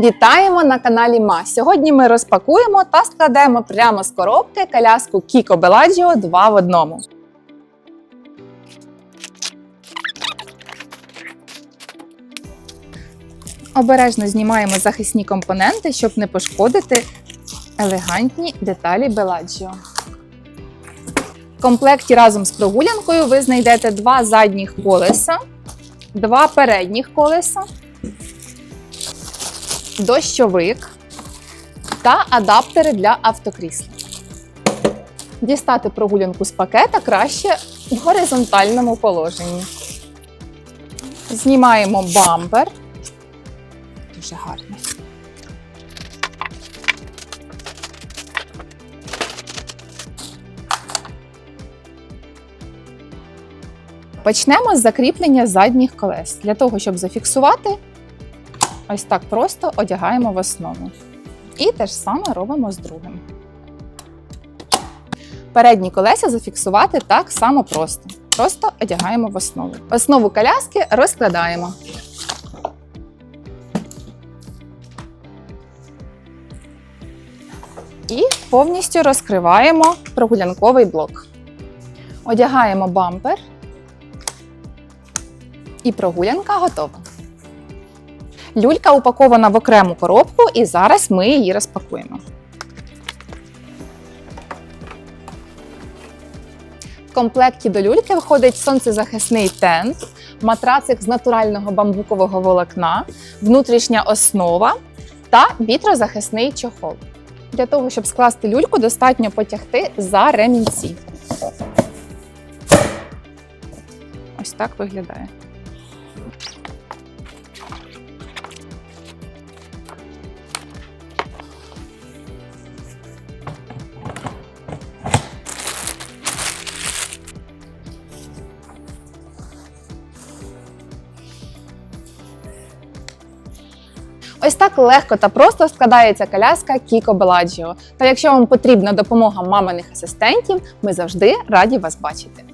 Вітаємо на каналі Ма. Сьогодні ми розпакуємо та складемо прямо з коробки коляску Kiko Bellagio 2 в одному. Обережно знімаємо захисні компоненти, щоб не пошкодити елегантні деталі Bellagio. В комплекті разом з прогулянкою ви знайдете два задніх колеса, два передніх колеса, дощовик та адаптери для автокрісла. Дістати прогулянку з пакета краще в горизонтальному положенні. Знімаємо бампер. Дуже гарний. Почнемо з закріплення задніх колес. Для того, щоб зафіксувати, ось так просто одягаємо в основу. І те ж саме робимо з другим. Передні колеса зафіксувати так само просто. Просто одягаємо в основу. Основу коляски розкладаємо. І повністю розкриваємо прогулянковий блок. Одягаємо бампер. І прогулянка готова. Люлька упакована в окрему коробку, і зараз ми її розпакуємо. В комплекті до люльки входить сонцезахисний тент, матрацик з натурального бамбукового волокна, внутрішня основа та вітрозахисний чохол. Для того, щоб скласти люльку, достатньо потягти за ремінці. Ось так виглядає. Ось так легко та просто складається коляска Кіко Беладжіо. Та якщо вам потрібна допомога маминих асистентів, ми завжди раді вас бачити.